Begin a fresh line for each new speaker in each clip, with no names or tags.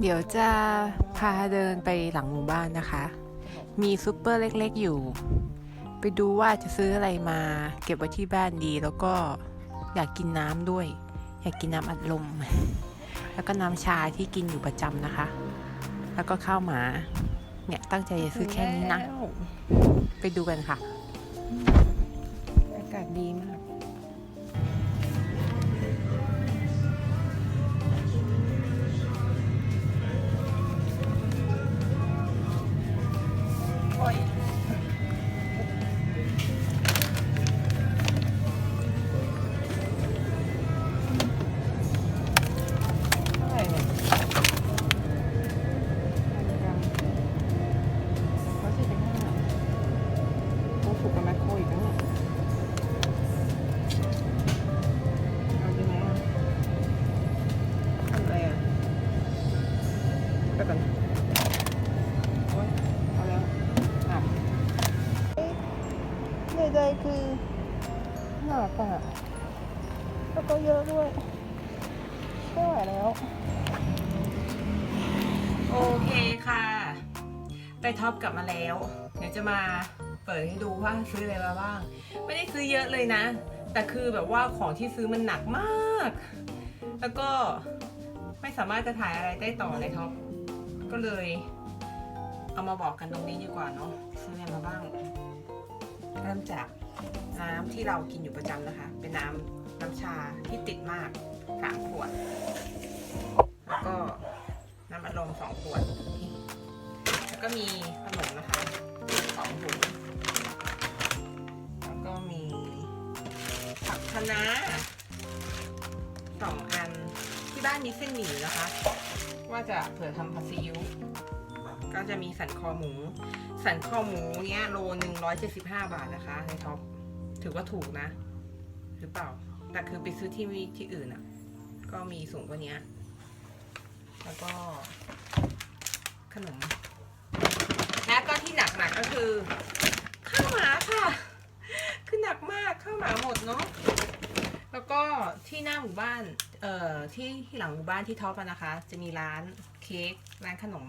เดี๋ยวจะพาเดินไปหลังหมู่บ้านนะคะ มีซูเปอร์เล็กๆอยู่ ไปดูว่าจะซื้ออะไรมา เก็บไว้ที่บ้านดีแล้วก็อยากกินน้ำด้วย อยากกินน้ำอัดลม แล้วก็น้ำชาที่กินอยู่ประจำนะคะ แล้วก็ข้าวหมา เนี่ยตั้งใจจะซื้อแค่นี้นะ ไปดูกันค่ะ อากาศดีมาก แล้วก็เยอะด้วยไม่ไหวแล้ว โอเคค่ะ ไปท็อปกลับมาแล้ว เดี๋ยวจะมาเปิดให้ดูว่าซื้ออะไรมาบ้าง ไม่ได้ซื้อเยอะเลยนะ แต่คือแบบว่าของที่ซื้อมันหนักมาก แล้วก็ไม่สามารถจะถ่ายอะไรได้ต่อในท็อป ก็เลย เอามาบอกกันตรงนี้ดีกว่าเนาะซื้ออะไรมาบ้าง เริ่มจากน้ำที่เรากินอยู่ประจำนะคะ เป็นน้ำ น้ำชาที่ติดมากสามขวด แล้วก็น้ำอัดลมสองขวด แล้วก็มีขนมนะคะสองถุงแล้วก็มีผักคะน้าสองอันที่บ้านมีเส้นหมี่นะคะ ว่าจะเผื่อทำผัดซีอิ๊วก็จะมีสันคอหมู สันคอหมูเนี้ยโลหนึ่งร้อยเจ็ดสิบห้าบาทนะคะในท็อปถือว่าถูกนะ หรือเปล่า แต่คือไปซื้อที่ที่อื่นอะ่ะ ก็มีสูงกว่านี้ แล้วก็ ขนม และก็ที่หนักๆก็คือข้าวหมาค่ะ คือหนักมากข้าวหมาหมดเนาะ แล้วก็ที่หน้าหมู่บ้าน เอ่อที่ที่หลังหมู่บ้านที่ท็อปอะนะคะ จะมีร้านเค้กร้านขนม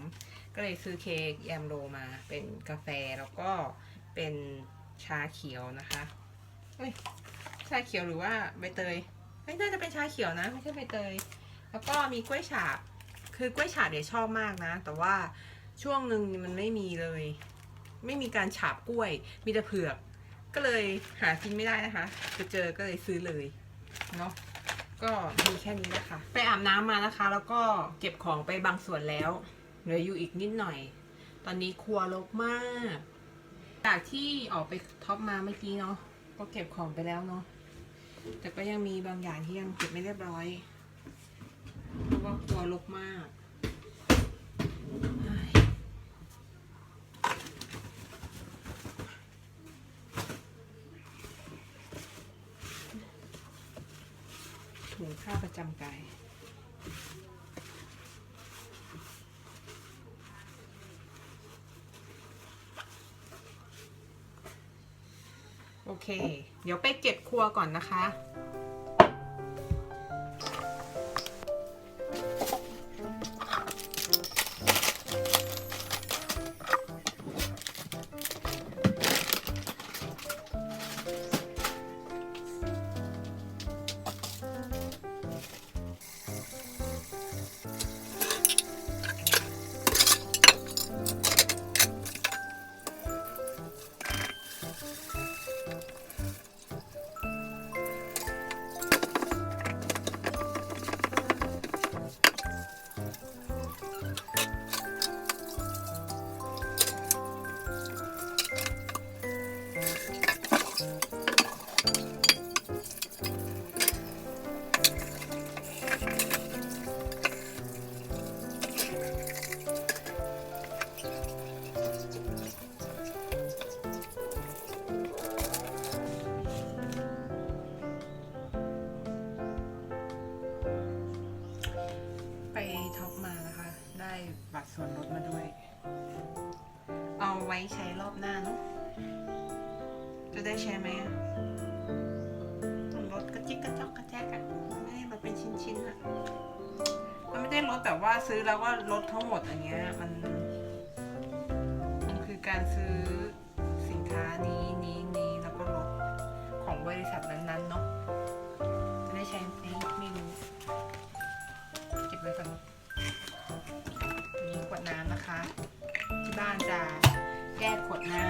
ก็เลยซื้อเค้กแยมโรมา เป็นกาแฟแล้วก็เป็นชาเขียวนะคะเฮ้ย ชาเขียวหรือว่าใบเตยไม่น่าจะเป็นชาเขียวนะไม่ใช่ใบเตย แล้วก็มีกล้วยฉาบ คือกล้วยฉาบเนี่ยชอบมากนะ แต่ว่าช่วงหนึ่งมันไม่มีเลย ไม่มีการฉาบกล้วย มีแต่เผือก ก็เลยหากินไม่ได้นะคะไปเจอก็เลยซื้อเลยเนาะก็มีแค่นี้นะคะ ไปอาบน้ำมานะคะ แล้วก็เก็บของไปบางส่วนแล้วเหลืออยู่อีกนิดหน่อย ตอนนี้ครัวรกมาก จากที่ออกไปท็อปมาเมื่อกี้เนาะก็เก็บของไปแล้วเนาะ แต่ก็ยังมีบางอย่างที่ยังเก็บไม่เรียบร้อย เพราะว่ากลัวลกมากถุงผ้าประจำกาย โอเค เดี๋ยวไปเก็บครัวก่อนนะคะ บัตรส่วนลดมาด้วย เอาไว้ใช้รอบหน้าเนอะจะได้ใช้ไหมอะส่วนลดกระจิกกระจอกกระแจกอะไม่ได้มาเป็นชิ้นๆอะมันไม่ได้ลดแบบว่าซื้อแล้วก็ลดทั้งหมดอย่างเงี้ยมันมันคือการซื้อสินค้านี้นี้นี้แล้วก็ลดของบริษัทนั้นๆเนาะจะได้ใช้เอ้ยไม่รู้เก็บไว้ก่อน วดน้ำนะคะ ที่บ้านจะแยกขวดน้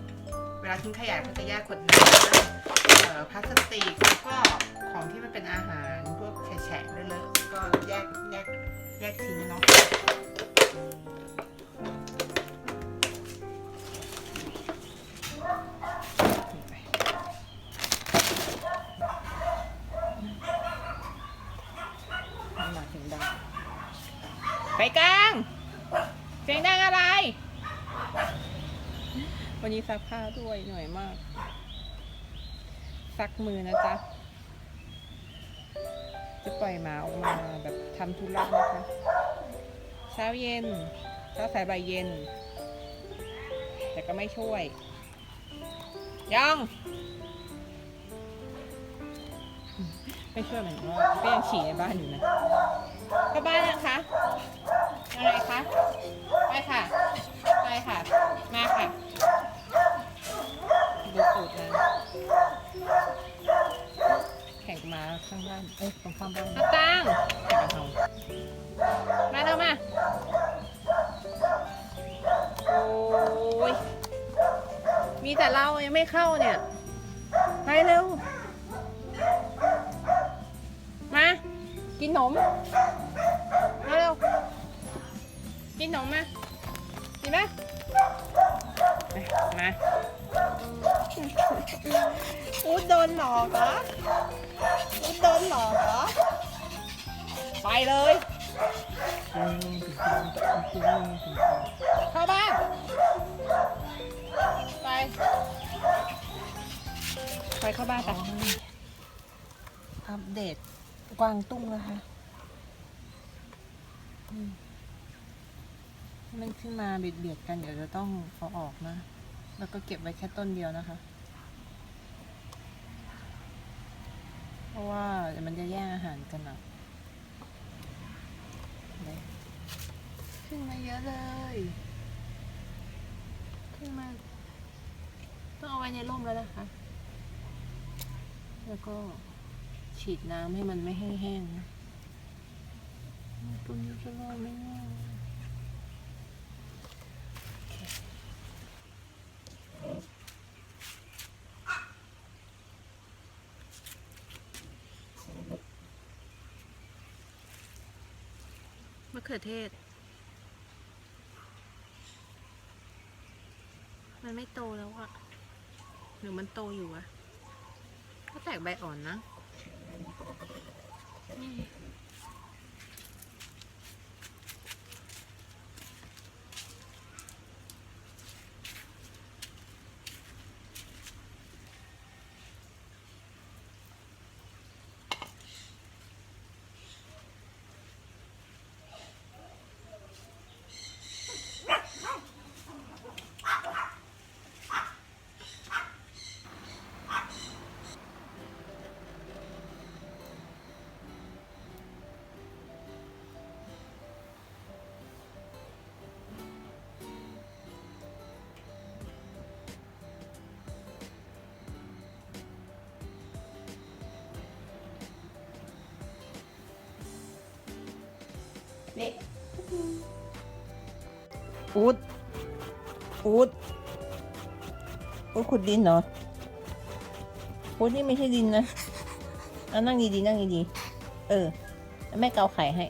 ำเวลาทิ้งขยะก็จะแยกขวดน้ำเอ่อพลาสติกแล้วก็ของที่มันเป็นอาหารพวกแฉะๆเลอะๆก็แยกแยกแยกทิ้งเนาะ ซักผ้าด้วยเหนื่อยมาก ซักมือนะจ๊ะ จะปล่อยหมาออกมาแบบทำธุระนะคะเช้าเย็นเช้าสายบ่ายเย็น แต่ก็ไม่ช่วยยัง ไม่ช่วยเหมือนกันว่าก็ยังฉี่ในบ้านอยู่นะเข้าบ้านนะคะอะไรคะไปค่ะ กินนมมาเร็วกินนมมากินไหมมาอูดโดนหลอกเหรออูดโดนหลอกเหรอ ไปเลยเข้าบ้านไป ไปเข้าบ้านไปอัปเดต กวางตุ้งนะคะอืมมันขึ้นมาเบียดเบียดๆกันเดี๋ยวจะต้องเอาออกนะ แล้วก็เก็บไว้แค่ต้นเดียวนะคะ เพราะว่าเดี๋ยวมันจะแย่งอาหารกันอะเนี่ยขึ้นมาเยอะเลย ขึ้นมา ต้องเอาไว้ในร่มแล้วนะคะ แล้วก็ ฉีดน้ำให้มันไม่แห้งๆต้นนี้จะรอดไหมเนี่ยมะเขือเทศ มันไม่โตแล้วอะหรือมันโตอยู่อะก็แตกใบอ่อนนะ Mm-hmm. นี่อูดอูดอูดขุดดินเหรออูดนี่ไม่ใช่ดินนะเอานั่งดีๆนั่งดีๆเออแล้วแม่เกาไข่ให้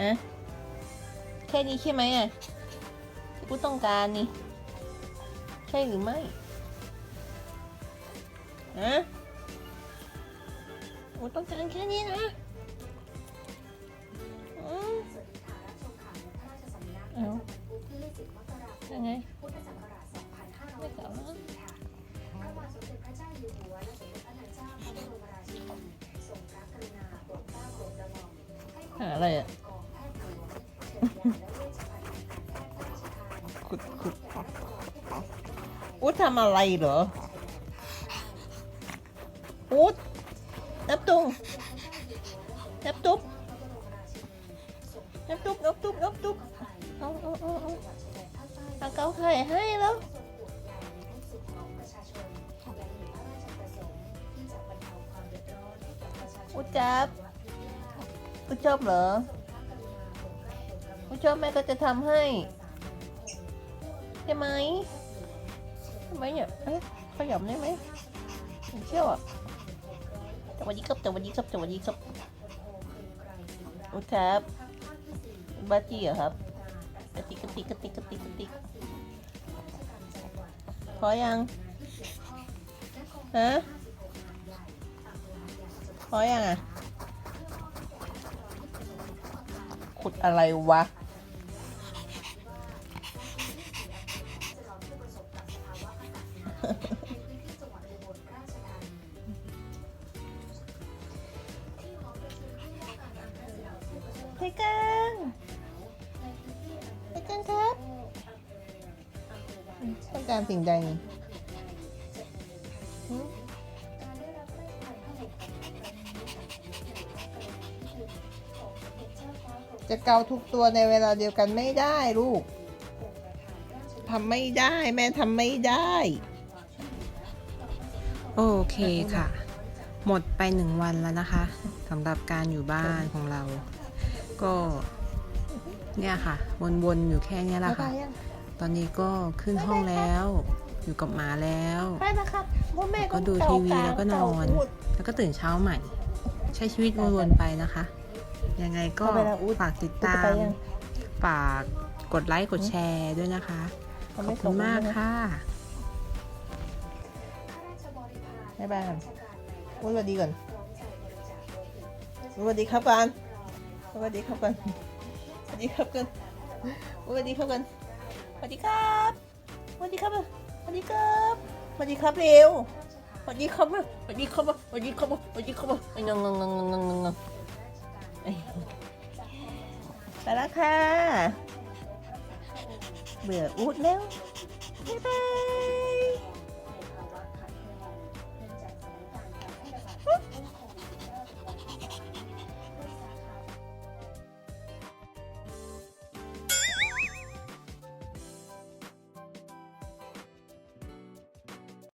ฮะแค่นี้ใช่ไหมอะที่อูดต้องการนี่ ใช่หรือไม่ฮะอูดต้องการแค่นี้นะ ยั
ม
งไง
พุทธศักราช
ไม่กลับมา
2564ค่ะพระบาทสมเด็จพระเจ้าอยู่หัวและสมเด็จพระนางเจ้าพระบรมราชินีทรงพระกรุณาโปรดเกล้าโปรดกระหม่อมให้ข้อ
หาอะไรอะ
กองแพทย์หลวงเกิดยาและเวชภัณฑ์ทางการแพทย์พระราชทาน
ขุดขุด
แก่รัษฎรผู้ป่วยเป็นโรคภัย
อูดทำอะไรเหรออูดนับตุงนับตุ๊บ
น้ำตุ๊บน้ำตุ๊บน้ำตุ๊บเอาเอาเอาเอา เอาเกาไข่ให้แล้วอุจจับอุจชอบเหรออุจชอบแม่ก็จะทำให้ใช่ไหมใช่ไหมเนี่ยเอ๊ะขยับได้ไหมไม่เชื่ออะสวัสดีครับสวัสดีครับสวัสดีครับอุจจับบาจีเหรอครับ กระติกกระติกกระติกกระติกกระติกพอยังฮะพอยังอะ ขุดอะไรวะ ต้องการสิ่งใดนี่หืมจะเกาทุกตัวในเวลาเดียวกันไม่ได้ลูกทำไม่ได้ แม่ทำไม่ได้
โอเคค่ะ หมดไปหนึ่งวันแล้วนะคะสำหรับการอยู่บ้านของเรา ก็ เนี่ยค่ะ วนๆ อยู่แค่เนี้ยแหละค่ะ ตอนนี้ก็ขึ้นห้องแล้ว อยู่กับหมาแล้ว
ไปนะครับพ่อแม่
ก็ดูทีวีแล้วก็นอน แล้วก็ตื่นเช้าใหม่ ใช้ชีวิตวนๆไปนะคะ ยังไงก็ฝากติดตาม ฝากกดไลค์กดแชร์ด้วยนะคะ ขอบคุณมากค่ะ
บ๊ายบายก่อนอุ๊ยสวัสดีก่อนสวัสดีครับก่อนสวัสดีครับก่อนสวัสดีครับก่อนสวัสดีครับก่อน สวัสดีครับสวัสดีครับสวัสดีครับสวัสดีครับเร็วสวัสดีครับสวัสดีครับสวัสดีครับสวัสดีครับงงงงงงงงงไปแล้วค่ะ เบื่ออูดแล้วบ๊ายบาย